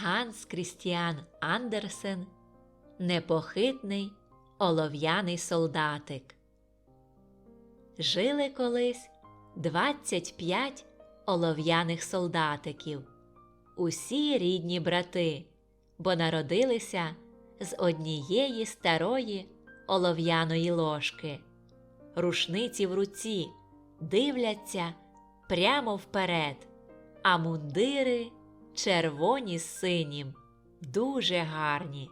Ганс Крістіан Андерсен Непохитний олов'яний солдатик. Жили колись 25 олов'яних солдатиків, усі рідні брати, бо народилися з однієї старої олов'яної ложки. Рушниці в руці дивляться прямо вперед, а мундири червоні з синім, дуже гарні.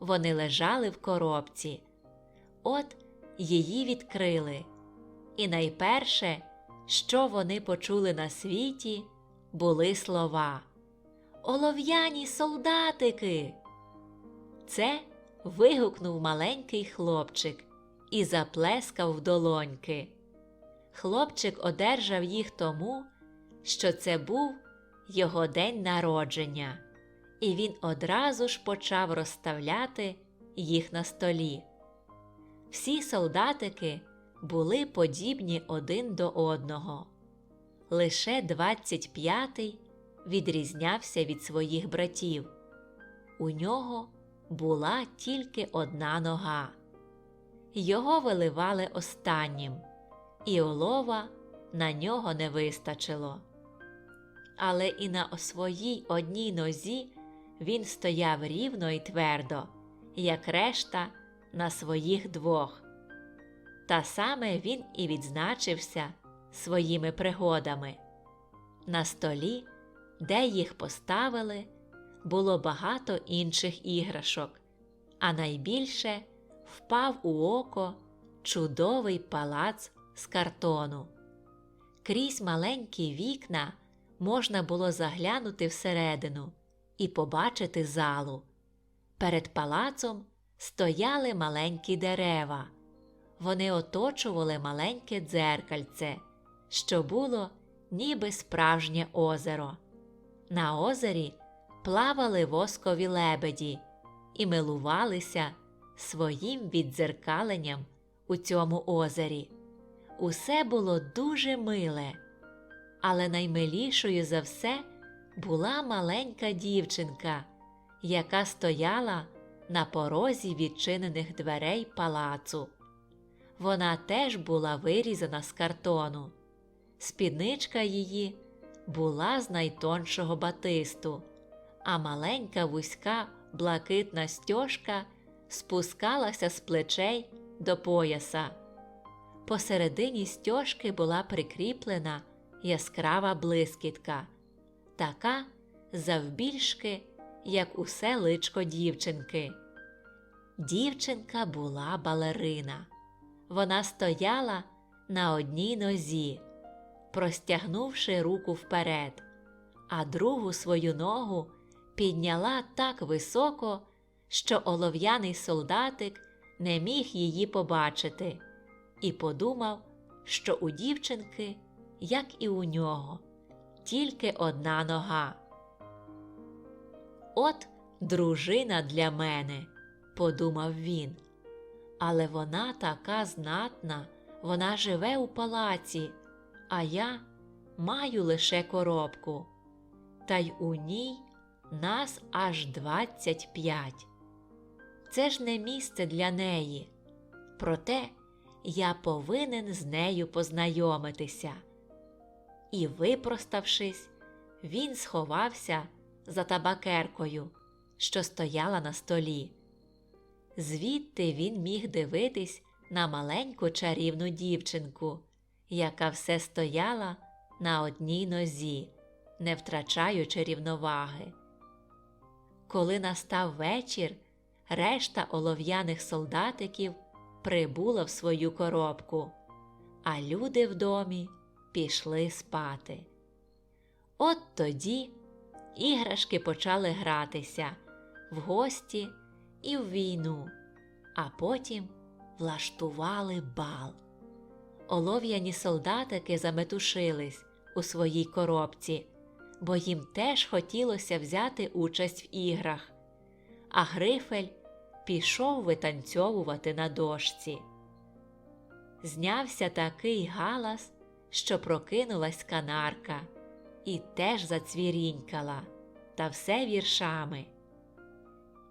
Вони лежали в коробці. От її відкрили. І найперше, що вони почули на світі, були слова Олов'яні солдатики. Це вигукнув маленький хлопчик і заплескав в долоньки. Хлопчик одержав їх тому, що це був його день народження, і він одразу ж почав розставляти їх на столі. Всі солдатики були подібні один до одного. Лише 25-й відрізнявся від своїх братів. У нього була тільки одна нога. Його виливали останнім, і олова на нього не вистачило. Але і на своїй одній нозі він стояв рівно і твердо, як решта на своїх двох. Та саме він і відзначився своїми пригодами. На столі, де їх поставили, було багато інших іграшок, а найбільше впав у око чудовий палац з картону. Крізь маленькі вікна можна було заглянути всередину і побачити залу. Перед палацом стояли маленькі дерева. Вони оточували маленьке дзеркальце, що було ніби справжнє озеро. На озері плавали воскові лебеді і милувалися своїм віддзеркаленням у цьому озері. Усе було дуже миле, але наймилішою за все була маленька дівчинка, яка стояла на порозі відчинених дверей палацу. Вона теж була вирізана з картону. Спідничка її була з найтоншого батисту, а маленька вузька блакитна стьожка спускалася з плечей до пояса. Посередині стьожки була прикріплена яскрава блискітка, така завбільшки, як усе личко дівчинки. Дівчинка була балерина. Вона стояла на одній нозі, простягнувши руку вперед, а другу свою ногу підняла так високо, що олов'яний солдатик не міг її побачити, і подумав, що у дівчинки, як і у нього, тільки одна нога. От дружина для мене, подумав він. Але вона така знатна, вона живе у палаці, а я маю лише коробку, та й у ній нас аж двадцять п'ять. Це ж не місце для неї, проте я повинен з нею познайомитися. І, випроставшись, він сховався за табакеркою, що стояла на столі. Звідти він міг дивитись на маленьку чарівну дівчинку, яка все стояла на одній нозі, не втрачаючи рівноваги. Коли настав вечір, решта олов'яних солдатиків прибула в свою коробку, а люди в домі пішли спати. От тоді іграшки почали гратися в гості і в війну, а потім влаштували бал. Олов'яні солдатики заметушились у своїй коробці, бо їм теж хотілося взяти участь в іграх, а Грифель пішов витанцьовувати на дошці. Знявся такий галас, що прокинулась канарка і теж зацвірінькала та все віршами.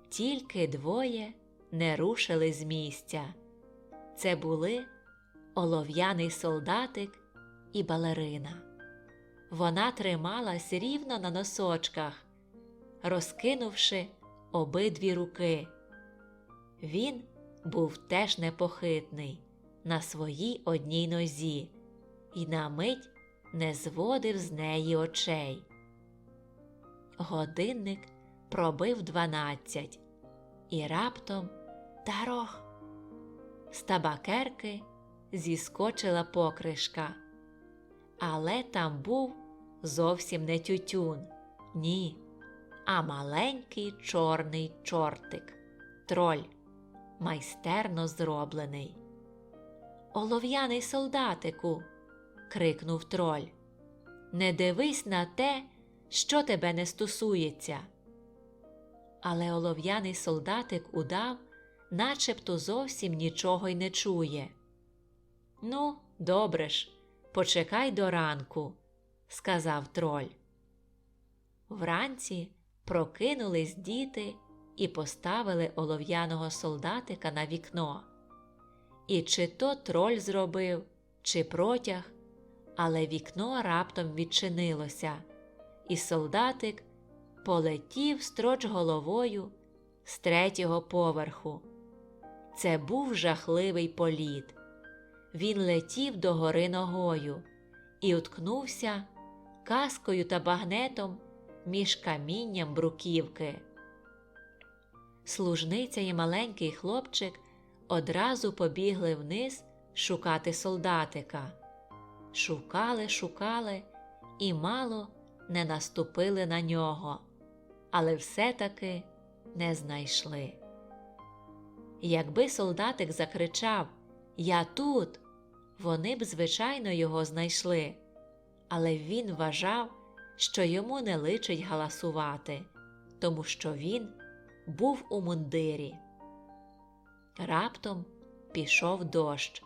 Тільки двоє не рушили з місця. Це були олов'яний солдатик і балерина. Вона трималась рівно на носочках, розкинувши обидві руки. Він був теж непохитний на своїй одній нозі і на мить не зводив з неї очей. Годинник пробив дванадцять, і раптом тарох. З табакерки зіскочила покришка. Але там був зовсім не тютюн, ні, а маленький чорний чортик, троль, майстерно зроблений. Олов'яний солдатику, крикнув троль. Не дивись на те, що тебе не стосується. Але олов'яний солдатик удав, начебто зовсім нічого й не чує. Ну, добре ж, почекай до ранку, сказав троль. Вранці прокинулись діти і поставили олов'яного солдатика на вікно. І чи то троль зробив, чи протяг, але вікно раптом відчинилося, і солдатик полетів строч головою з третього поверху. Це був жахливий політ. Він летів догори ногою і уткнувся каскою та багнетом між камінням бруківки. Служниця і маленький хлопчик одразу побігли вниз шукати солдатика. Шукали, шукали і мало не наступили на нього, але все-таки не знайшли. Якби солдатик закричав Я тут, вони б, звичайно, його знайшли, але він вважав, що йому не личить галасувати, тому що він був у мундирі. Раптом пішов дощ.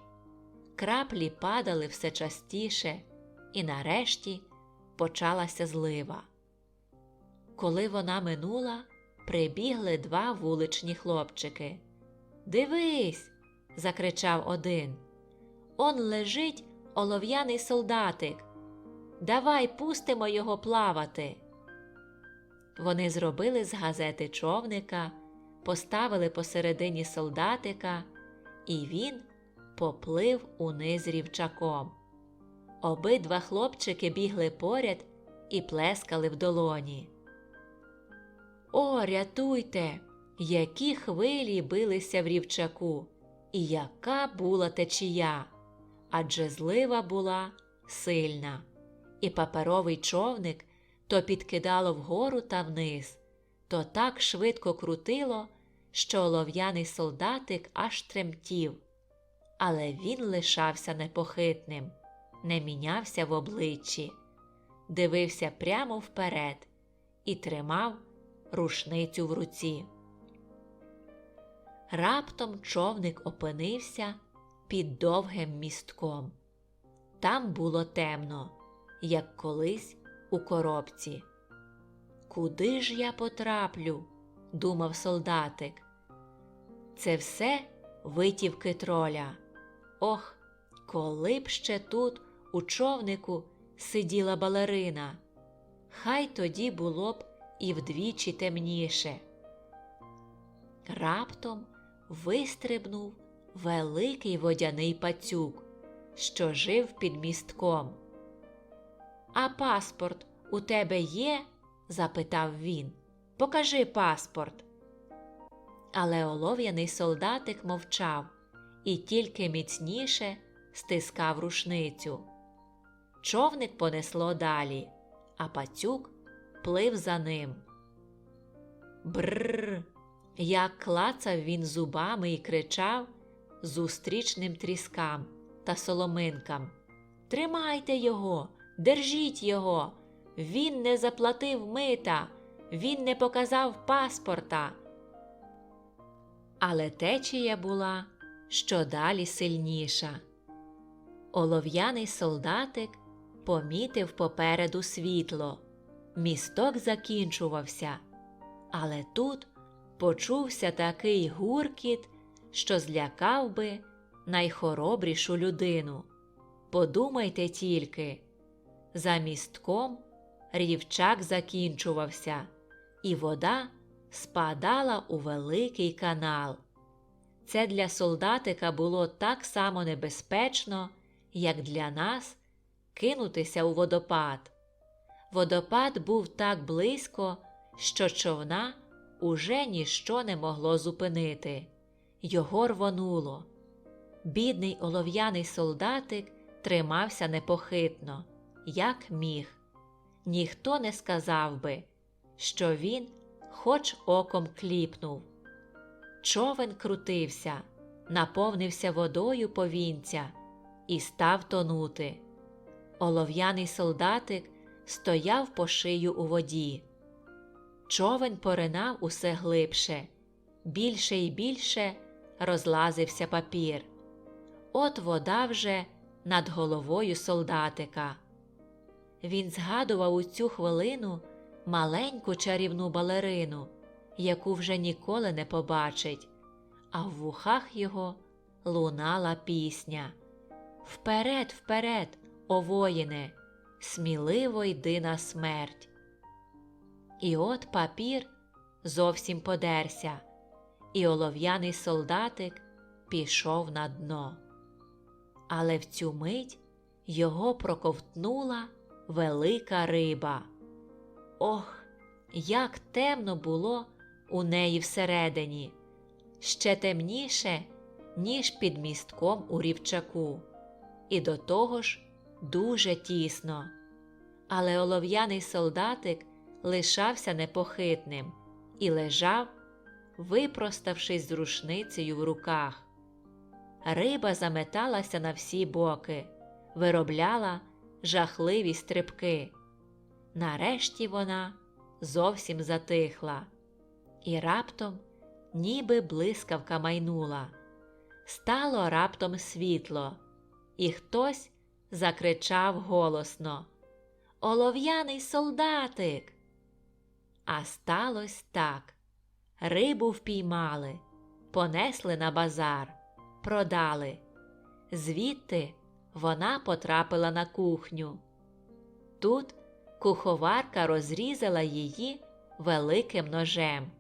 Краплі падали все частіше, і нарешті почалася злива. Коли вона минула, прибігли два вуличні хлопчики. Дивись, закричав один. Он лежить олов'яний солдатик. Давай пустимо його плавати. Вони зробили з газети човника, поставили посередині солдатика, і він поплив униз рівчаком. Обидва хлопчики бігли поряд і плескали в долоні. О, рятуйте! Які хвилі билися в рівчаку, і яка була течія, адже злива була сильна, і паперовий човник то підкидало вгору та вниз, то так швидко крутило, що олов'яний солдатик аж тремтів, але він лишався непохитним, не мінявся в обличчі, дивився прямо вперед і тримав рушницю в руці. Раптом човник опинився під довгим містком. Там було темно, як колись у коробці. Куди ж я потраплю? думав солдатик. Це все витівки троля. Ох, коли б ще тут, у човнику, сиділа балерина. Хай тоді було б і вдвічі темніше. Раптом вистрибнув великий водяний пацюк, що жив під містком. А паспорт у тебе є? запитав він. Покажи паспорт. Але олов'яний солдатик мовчав і тільки міцніше стискав рушницю. Човник понесло далі, а пацюк плив за ним. Бррр, як клацав він зубами і кричав зустрічним тріскам та соломинкам. Тримайте його, держіть його. Він не заплатив мита, він не показав паспорта. Але течія була що далі сильніша. Олов'яний солдатик помітив попереду світло. місток закінчувався, але тут почувся такий гуркіт, що злякав би найхоробрішу людину. Подумайте тільки, за містком рівчак закінчувався, і вода спадала у великий канал. Це для солдатика було так само небезпечно, як для нас кинутися у водопад. Водопад був так близько, що човна уже ніщо не могло зупинити. Його рвонуло. Бідний олов'яний солдатик тримався непохитно, як міг. Ніхто не сказав би, що він хоч оком кліпнув. Човен крутився, наповнився водою повінця і став тонути. Олов'яний солдатик стояв по шию у воді. Човен поринав усе глибше, більше і більше розлазився папір. От вода вже над головою солдатика. Він згадував у цю хвилину маленьку чарівну балерину, яку вже ніколи не побачить, а в вухах його лунала пісня. Вперед, вперед, о воїне, сміливо йди на смерть. І от папір зовсім подерся, і олов'яний солдатик пішов на дно. Але в цю мить його проковтнула велика риба. Ох, як темно було у неї всередині, ще темніше, ніж під містком у рівчаку, і до того ж дуже тісно. Але олов'яний солдатик лишався непохитним і лежав, випроставшись з рушницею в руках. Риба заметалася на всі боки, виробляла жахливі стрибки. Нарешті вона зовсім затихла, і раптом, ніби блискавка майнула. Стало раптом світло, і хтось закричав голосно Олов'яний солдатик. А сталося так рибу впіймали, понесли на базар, продали. Звідти вона потрапила на кухню. Тут куховарка розрізала її великим ножем,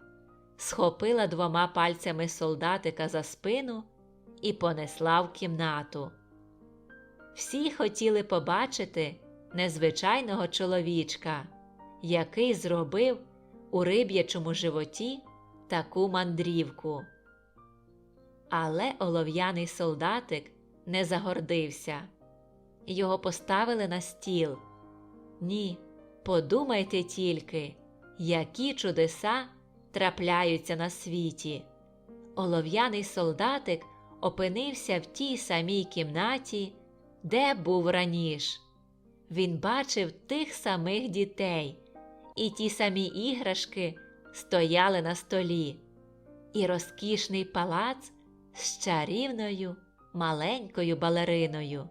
схопила двома пальцями солдатика за спину і понесла в кімнату. Всі хотіли побачити незвичайного чоловічка, який зробив у риб'ячому животі таку мандрівку. Але олов'яний солдатик не загордився. Його поставили на стіл. Ні, подумайте тільки, які чудеса трапляються на світі. Олов'яний солдатик опинився в тій самій кімнаті, де був раніше. Він бачив тих самих дітей, і ті самі іграшки стояли на столі, і розкішний палац з чарівною маленькою балериною.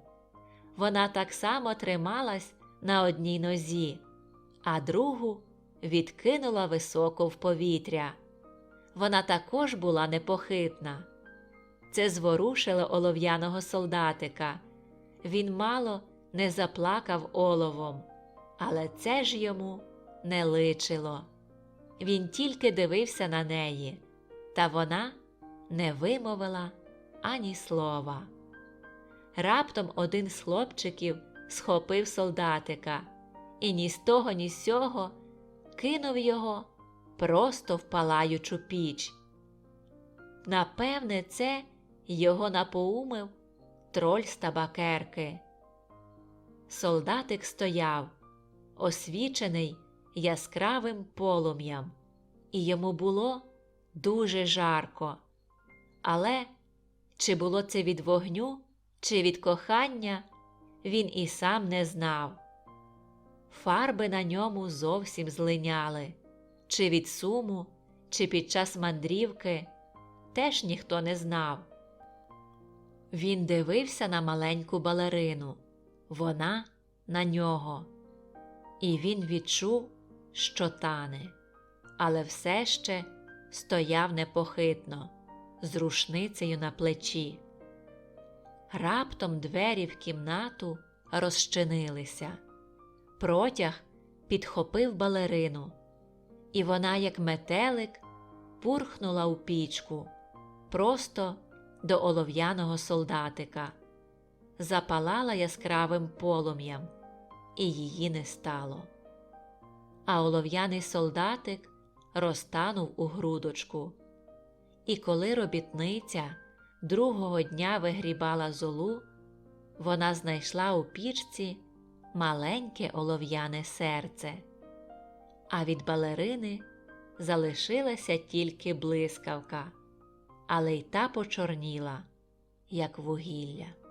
Вона так само трималась на одній нозі, а другу відкинула високо в повітря. Вона також була непохитна. Це зворушило олов'яного солдатика. Він мало не заплакав оловом, але це ж йому не личило. Він тільки дивився на неї, та вона не вимовила ані слова. Раптом один з хлопчиків схопив солдатика і ні з того, ні з сього кинув його просто в палаючу піч. Напевне, це його напоумив троль з табакерки. Солдатик стояв, освічений яскравим полум'ям, і йому було дуже жарко. Але чи було це від вогню, чи від кохання, він і сам не знав. Фарби на ньому зовсім злиняли, чи від суму, чи під час мандрівки, теж ніхто не знав. Він дивився на маленьку балерину, вона на нього, і він відчув що тане, але все ще стояв непохитно, з рушницею на плечі. Раптом двері в кімнату розчинилися. Протяг підхопив балерину, і вона, як метелик, пурхнула у пічку просто до олов'яного солдатика, запалала яскравим полум'ям, і її не стало. А олов'яний солдатик розтанув у грудочку. І коли робітниця другого дня вигрібала золу, вона знайшла у пічці маленьке олов'яне серце, а від балерини залишилася тільки блискавка, але й та почорніла, як вугілля.